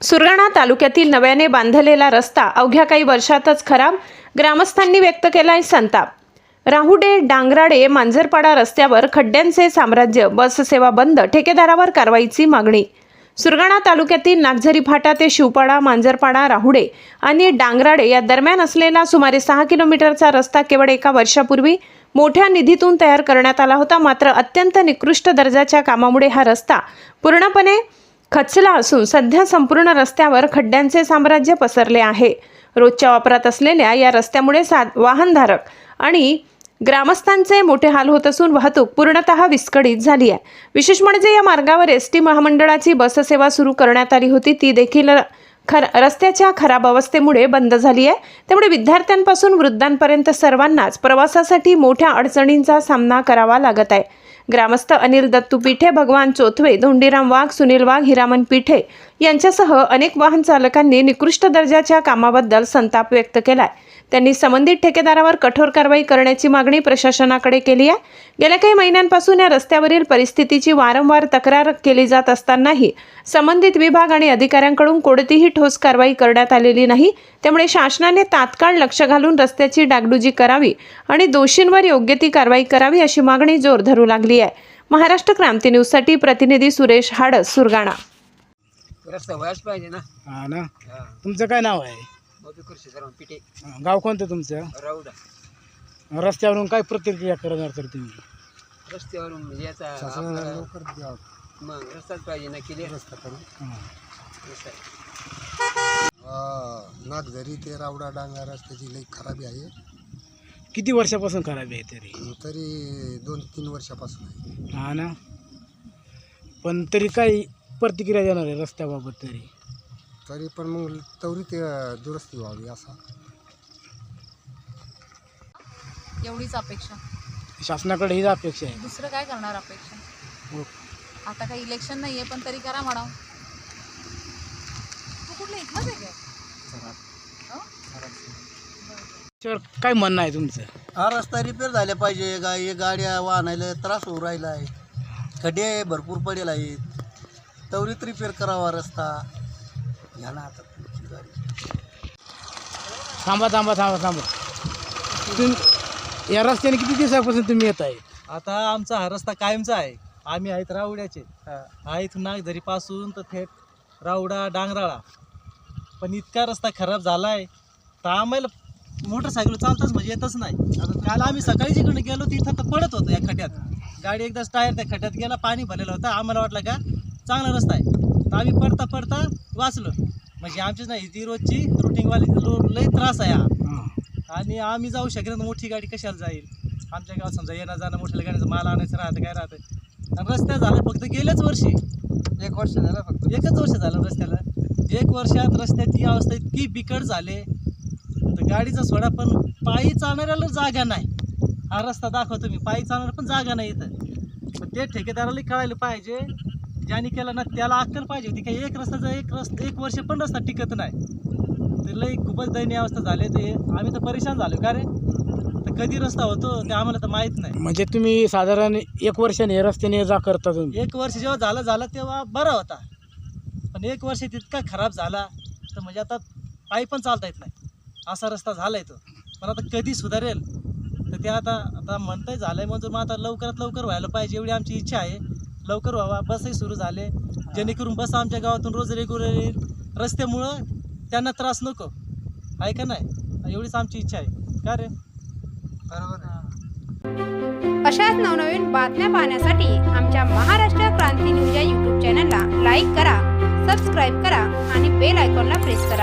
सुरगाणा तालुक्यातील नव्याने बांधलेला रस्ता अवघ्या काही वर्षातच खराब ग्रामस्थांनी व्यक्त केलाय संताप. राहुडे डांगराडे मांजरपाडा रस्त्यावर खड्ड्यांचे साम्राज्य बस सेवा बंद ठेकेदारावर कारवाईची मागणी. सुरगाणा तालुक्यातील नागझरी फाटा ते शिवपाडा मांजरपाडा राहुडे आणि डांगराडे या दरम्यान असलेला सुमारे सहा किलोमीटरचा रस्ता केवळ एका वर्षापूर्वी मोठ्या निधीतून तयार करण्यात आला होता. मात्र अत्यंत निकृष्ट दर्जाच्या कामामुळे हा रस्ता पूर्णपणे खचला असून सध्या संपूर्ण रस्त्यावर खड्ड्यांचे साम्राज्य पसरले आहे. रोजच्या वापरात असलेल्या या रस्त्यामुळे सा वाहनधारक आणि ग्रामस्थांचे मोठे हाल होत असून वाहतूक पूर्णतः विस्कळीत झाली आहे. विशेष म्हणजे या मार्गावर एस टी महामंडळाची बससेवा सुरू करण्यात आली होती. ती देखील खर रस्त्याच्या खराब अवस्थेमुळे बंद झाली आहे. त्यामुळे विद्यार्थ्यांपासून वृद्धांपर्यंत सर्वांनाच प्रवासासाठी मोठ्या अडचणींचा सामना करावा लागत आहे. ग्रामस्थ अनिल दत्तू पिठे भगवान चोथवे धोंडीराम वाघ सुनील वाघ हिरामन पिठे यांच्यासह अनेक वाहन चालकांनी निकृष्ट दर्जाच्या कामाबद्दल संताप व्यक्त केलाय. त्यांनी संबंधित ठेकेदारावर कठोर कारवाई करण्याची मागणी प्रशासनाकडे केली आहे. गेल्या काही महिन्यांपासून या रस्त्यावरील परिस्थितीची वारंवार तक्रार केली जात असतानाही संबंधित विभाग आणि अधिकाऱ्यांकडून कोणतीही ठोस कारवाई करण्यात आलेली नाही. त्यामुळे शासनाने तात्काळ लक्ष घालून रस्त्याची डागडुजी करावी आणि दोषींवर योग्य ती कारवाई करावी अशी मागणी जोर धरू लागली आहे. महाराष्ट्र क्रांती न्यूजसाठी प्रतिनिधी सुरेश हाडस सुरगाणा. रस्ता व्हायच पाहिजे ना. हा ना. तुमचं काय नाव आहे? पिटे गाव कोणतं तुमचं? राऊडा. रस्त्यावरून काय प्रतिक्रिया करणार तर तुम्ही? रस्त्यावरून म्हणजे याचा आपला- मग रस्ताच पाहिजे ना क्लिअर रस्ता हा. रस्ता. नागझरी ते रावडा डांगा रस्त्याची लई खराबी आहे. किती वर्षापासून खराब आहे तरी? तरी दोन तीन वर्षापासून आहे. हा ना? पण तरी काय प्रतिक्रिया देणार आहे रस्त्याबाबत तरी. तरी पण मग तेवढी ते दुरुस्ती व्हावी असा. एवढीच अपेक्षा. शासनाकडे हीच अपेक्षा आहे. दुसरं काय करणार अपेक्षा? हो. आता काही इलेक्शन नाही आहे पण तरी करा म्हणा तू कुठलं इथलंच आहे काय? हो? काय म्हणणं आहे तुमचं? हा रस्ता रिपेअर झाला पाहिजे गा हे गाड्या वाहनायला त्रास होऊ राहिला आहे खड्डे भरपूर पडेल आहेत. त्वरित रिपेअर करावा रस्ता. घ्या ना आता तुमची गाडी. थांबा थांबा थांबा थांबा. तुम्ही या रस्त्याने किती दिवसापासून तुम्ही येत आहे? आता आमचा हा रस्ता कायमचा आहे. आम्ही आहेत रावड्याचे. हा इथून नागझरीपासून तर थेट रावडा डांगराळा. पण इतका रस्ता खराब झाला आहे तर आम्हाला मोटरसायकल चालताच म्हणजे येतच नाही. आता काल आम्ही सकाळी जिकडे गेलो तिथं तर पडत होतं या खड्ड्यात. गाडी एकदाच टायर त्या खड्ड्यात गेला पाणी भरलेलं होतं. आम्हाला वाटलं का चांगला रस्ता आहे. तर आम्ही पडता पडता वाचलो. म्हणजे आमचीच नाही ती रोजची रुटीनवाली लो लई त्रास आहे हा. आणि आम्ही जाऊ नाही मोठी गाडी कशाला जाईल? आमच्या गावात समजा येणं जाणं मोठ्या गाडीचं माल आणायचं राहतं काय राहतं? आणि रस्त्या झालं फक्त गेल्याच वर्षी. एक वर्ष झालं फक्त. एकच वर्ष झालं रस्त्याला. एक वर्षात रस्त्याची अवस्था इतकी बिकट झाले. तर गाडीचा सोडा पण पायी चालणाऱ्याला जागा नाही. हा रस्ता दाखवतो मी पायी चालणार पण जागा नाही इथं. पण ते ठेकेदाराला कळायला पाहिजे ज्याने केलं ना त्याला अक्कल पाहिजे होती काही एक रस्त्याचा एक रस्ता एक वर्ष पण रस्ता टिकत नाही. तर लई खूपच दयनीय अवस्था झाली ते आम्ही तर परेशान झालो. का रे? तर कधी रस्ता होतो ते आम्हाला तर माहीत नाही. म्हणजे तुम्ही साधारण एक वर्षाने या रस्त्याने जा करता तुम्ही? एक वर्ष जेव्हा झालं झालं तेव्हा बरा होता. पण एक वर्ष तितका खराब झाला तर म्हणजे आता पायी पण चालता येत नाही. असा रस्ता झालाय तो. पण आता कधी सुधारेल? तर ते आता आता म्हणतंय झालंय मंजूर मग आता लवकरात लवकर व्हायला पाहिजे एवढी आमची इच्छा आहे. लवकर व्हावा. बसही सुरू झाले. जेणेकरून बस आमच्या गावातून रोज रेग्युलर येईल. रस्त्यामुळं त्यांना त्रास नको. आहे का नाही? एवढीच आमची इच्छा आहे. का रे? बरोबर आहे. अशाच नवनवीन बातम्या पाहण्यासाठी आमच्या महाराष्ट्र क्रांती न्यूज या यूट्यूब चॅनलला लाईक करा सबस्क्राईब करा आणि बेल आयकॉनला प्रेस करा.